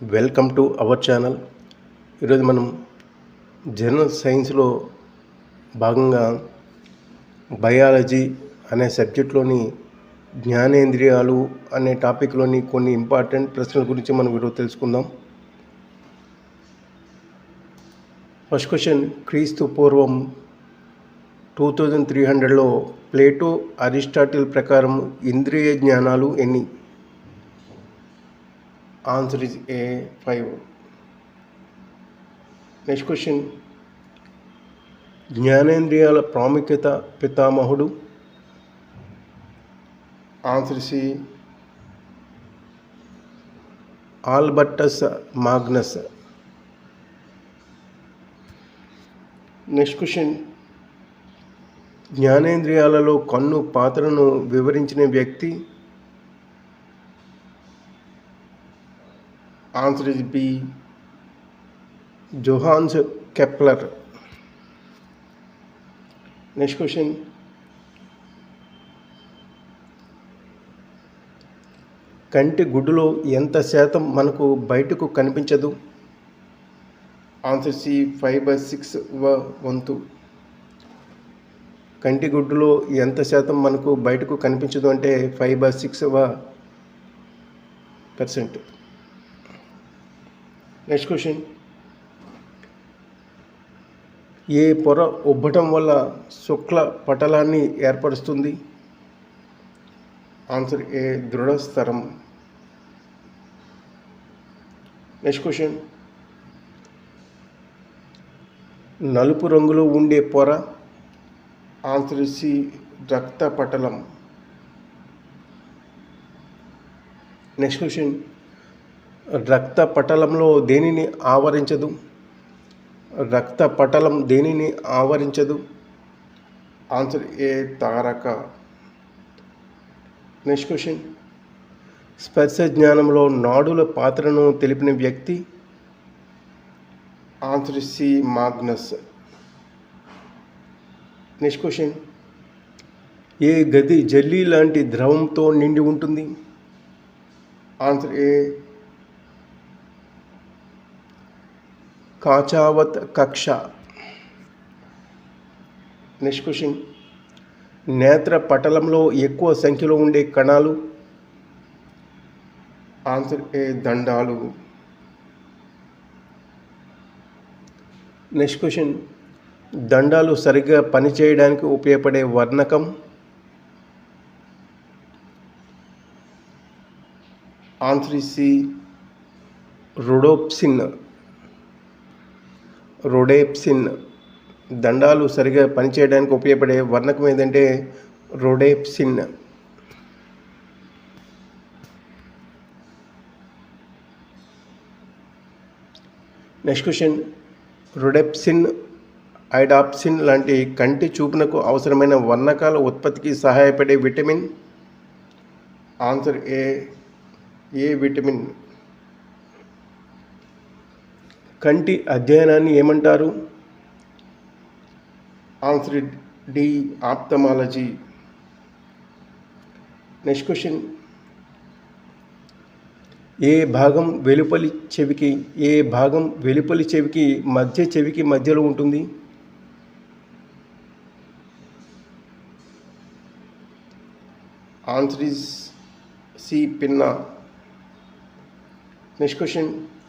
Welcome to our channel ఈరోజు మనం general సైన్స్లో భాగంగా బయాలజీ అనే సబ్జెక్ట్లోని జ్ఞానేంద్రియాలు అనే టాపిక్లోని కొన్ని ఇంపార్టెంట్ ప్రశ్నల గురించి మనం ఈరోజు తెలుసుకుందాం. ఫస్ట్ క్వశ్చన్ క్రీస్తు పూర్వం టూ థౌజండ్ త్రీ హండ్రెడ్లో ప్లేటో అరిస్టాటిల్ ప్రకారం ఇంద్రియ జ్ఞానాలు ఎన్ని? Answer is A five next question జ్ఞానేంద్రియాల ప్రాముఖ్యత పితామహుడు answer C Albertus Magnus next question జ్ఞానేంద్రియాలలో కన్ను పాత్రను వివరించిన వ్యక్తి answer is B Johannes Kepler next question కంటి గుడ్డులో ఎంత శాతం మనకు బయటకు కనిపించదు? Answer C five by six వంతు. కంటి గుడ్డులో ఎంత శాతం మనకు బయటకు కనిపించదు అంటే five by six percent next question ఏ పొర ఉబ్బటం వల్ల శుక్ల పటలాన్ని ఏర్పరుస్తుంది? ఆన్సర్ ఏ దృఢ స్థరం నెక్స్ట్ క్వశ్చన్ నలుపు రంగులో ఉండే పొర. ఆన్సర్ సి రక్త పటలం నెక్స్ట్ క్వశ్చన్ రక్త పటలంలో దేనిని ఆవరించదు? రక్త పటలం దేనిని ఆవరించదు? Answer A Taraka. Next question. స్పర్శ జ్ఞానంలో నాడుల పాత్రను తెలిపిన వ్యక్తి? Answer C Magnus. Next question. ఏ గది జల్లీ లాంటి ద్రవంతో నిండి ఉంటుంది? ఆన్సర్ ఏ కాచావత్ కక్ష. నెక్స్ట్ క్వశ్చన్ నేత్ర పటలంలో ఎక్కువ సంఖ్యలో ఉండే కణాలు? ఆన్సర్ ఏ దండాలు. నెక్స్ట్ క్వశ్చన్ దండాలు సరిగ్గా పనిచేయడానికి ఉపయోగపడే వర్ణకం? ఆన్సర్ సి రుడోప్సిన్ రొడేప్సిన్ దండాలు సరిగా పనిచేయడానికి ఉపయోగపడే వర్ణకం ఏదంటే రొడేప్సిన్. Next question. రొడెప్సిన్ ఐడాప్సిన్ లాంటి కంటి చూపునకు అవసరమైన వర్ణకాల ఉత్పత్తికి సహాయపడే vitamin? Answer A A vitamin? కంటి అధ్యయనాన్ని ఏమంటారు? Answer D ophthalmology. Next question. ఏ భాగం వెలుపలి చెవికి ఏ భాగం వెలుపలి చెవికి మధ్య చెవికి మధ్యలో ఉంటుంది? Answer is C pinna. Next question.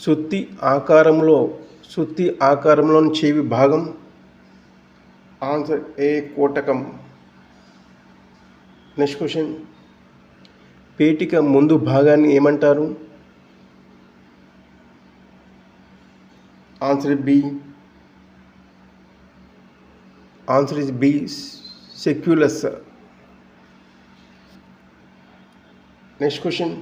సుత్తి ఆకారంలో సుత్తి ఆకారంలోని చెవి భాగం. ఆన్సర్ ఏ కోటకం. నెక్స్ట్ క్వశ్చన్ పేటిక ముందు భాగాన్ని ఏమంటారు? Answer B answer is B sacculus next question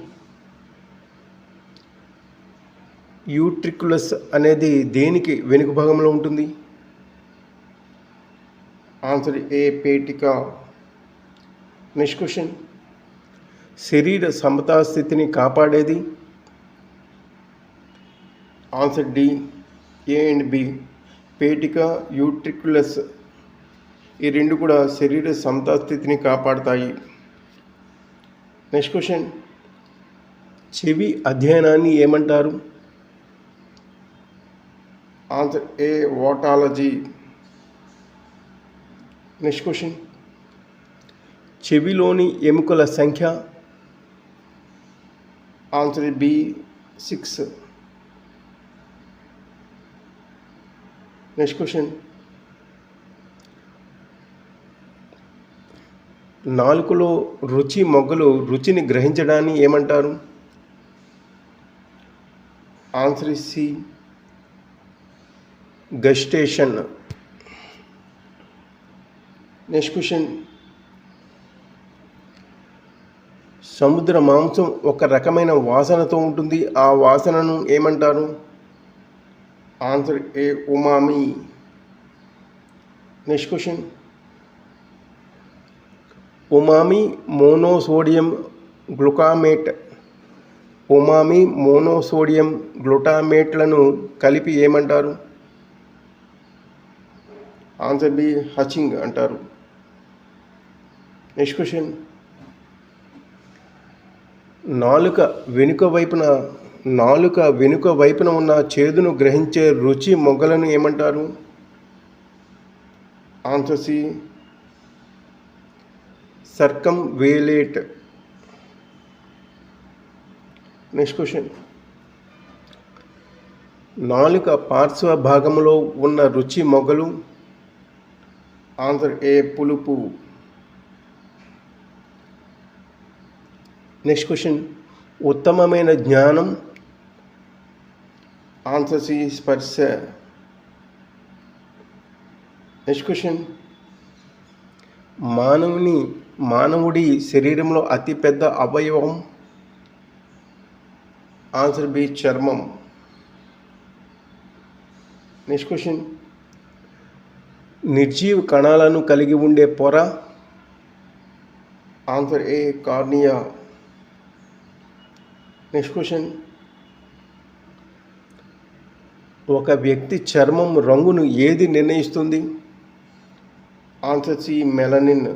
utriculus అనేది దేనికి వెనుక భాగంలో ఉంటుంది? ఆన్సర్ ఏ పేటిక నెక్స్ట్ క్వశ్చన్ శరీర సమతా స్థితిని కాపాడేది? Answer D A and B పేటిక utriculus ఈ రెండు కూడా శరీర సమతా స్థితిని కాపాడుతాయి. నెక్స్ట్ క్వశ్చన్ చెవి అధ్యయనాన్ని ఏమంటారు? Answer A otology? Next question. చెవిలోని ఎముకల సంఖ్య? Answer B six. Next question. నాలుకలో రుచి మొగ్గలు రుచిని గ్రహించడాన్ని ఏమంటారు? Answer C gustation. Next question. సముద్ర మాంసం ఒక రకమైన వాసనతో ఉంటుంది. ఆ వాసనను ఏమంటారు? Answer A umami. Next question. Umami monosodium glutamate. Umami monosodium గ్లుటామేట్లను కలిపి ఏమంటారు? ఆన్సర్ బి హచింగ్ అంటారు. Next question. నాలుక వెనుక వైపున నాలుక వెనుక వైపున ఉన్న చేదును గ్రహించే రుచి మొగ్గలను ఏమంటారు? Answer C circumvallate. Next question. నాలుక పార్శ్వ భాగంలో ఉన్న రుచి మొగ్గలు ఆన్సర్ ఏ పులుపు? నెక్స్ట్ క్వశ్చన్ ఉత్తమమైన జ్ఞానం? ఆన్సర్ సి స్పర్శ. నెక్స్ట్ క్వశ్చన్ మానవుని మానవుడి శరీరంలో అతిపెద్ద అవయవం? ఆన్సర్ బి చర్మం. నెక్స్ట్ క్వశ్చన్ నిర్జీవ కణాలను కలిగి ఉండే పొర? Answer A cornea. Next question. ఒక వ్యక్తి చర్మం రంగును ఏది నిర్ణయిస్తుంది? Answer C melanin.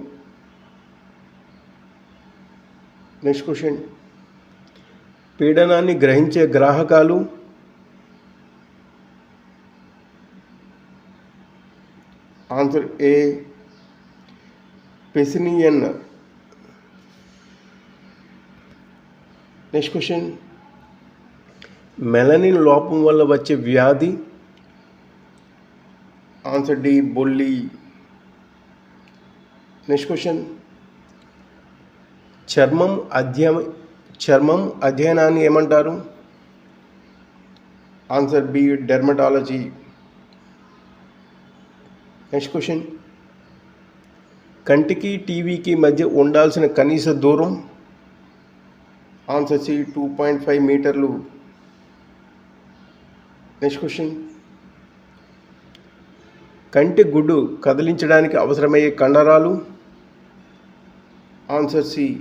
Next question. పీడనాన్ని గ్రహించే గ్రాహకాలు? Answer A. Pacinian next question melanin లోపం వల్ల వచ్చే వ్యాధి? ఆన్సర్ డి బొల్లి. నెక్స్ట్ క్వశ్చన్ చర్మం అధ్యయ చర్మం అధ్యయనాన్ని ఏమంటారు? Answer B dermatology next question కంటికి టీవీకి మధ్య ఉండాల్సిన కనీస దూరం? Answer C two point five మీటర్లు. నెక్స్ట్ క్వశ్చన్ కంటి గుడ్డు కదిలించడానికి అవసరమయ్యే కండరాలు? Answer C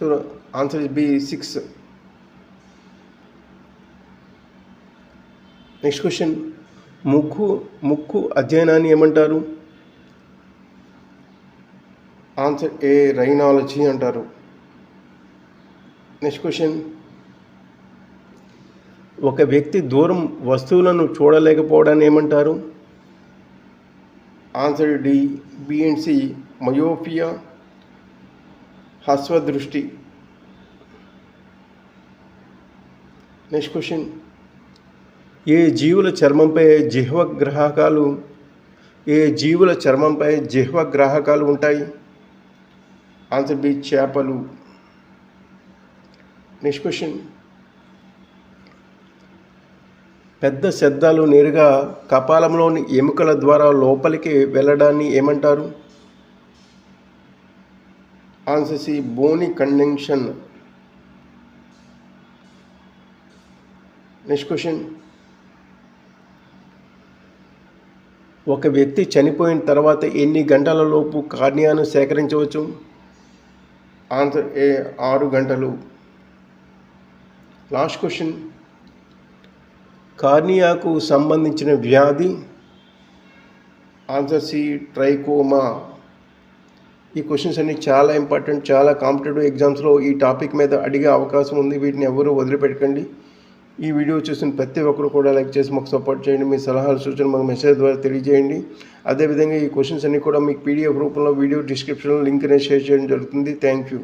so answer B six next question ముక్కు ముక్కు అధ్యయనాన్ని ఏమంటారు? ఆన్సర్ ఏ రైనాలజీ అంటారు. నెక్స్ట్ క్వశ్చన్ ఒక వ్యక్తి దూరం వస్తువులను చూడలేకపోవడాన్ని ఏమంటారు? Answer D B N C myopia హస్వదృష్టి. Next question ఏ జీవుల చర్మంపై జిహ్వ గ్రాహకాలు ఏ జీవుల చర్మంపై జిహ్వ గ్రాహకాలు ఉంటాయి? ఆన్సర్ బి చేపలు. నెక్స్ట్ క్వశ్చన్ పెద్ద శబ్దాలు నేరుగా కపాలంలోని ఎముకల ద్వారా లోపలికి వెళ్ళడాన్ని ఏమంటారు? Answer C bony conduction next question ఒక వ్యక్తి చనిపోయిన తర్వాత ఎన్ని గంటలలోపు కార్నియాను సేకరించవచ్చు? ఆన్సర్ ఏ ఆరు గంటలు. లాస్ట్ క్వశ్చన్ కార్నియాకు సంబంధించిన వ్యాధి? ఆన్సర్ సి ట్రైకోమా ఈ క్వశ్చన్స్ అన్ని చాలా ఇంపార్టెంట్ చాలా కాంపిటేటివ్ ఎగ్జామ్స్లో ఈ టాపిక్ మీద అడిగే అవకాశం ఉంది. వీటిని ఎవరు వదిలిపెట్టకండి. ఈ వీడియో చూసిన ప్రతి ఒక్కరు కూడా లైక్ చేసి మాకు సపోర్ట్ చేయండి. మీ సలహాలు సూచనలు మాకు మెసేజ్ ద్వారా తెలియజేయండి. అదేవిధంగా ఈ క్వశ్చన్స్ అన్ని కూడా మీకు పీడిఎఫ్ రూపంలో వీడియో డిస్క్రిప్షన్లో లింక్ అనేది షేర్ చేయడం జరుగుతుంది. Thank you.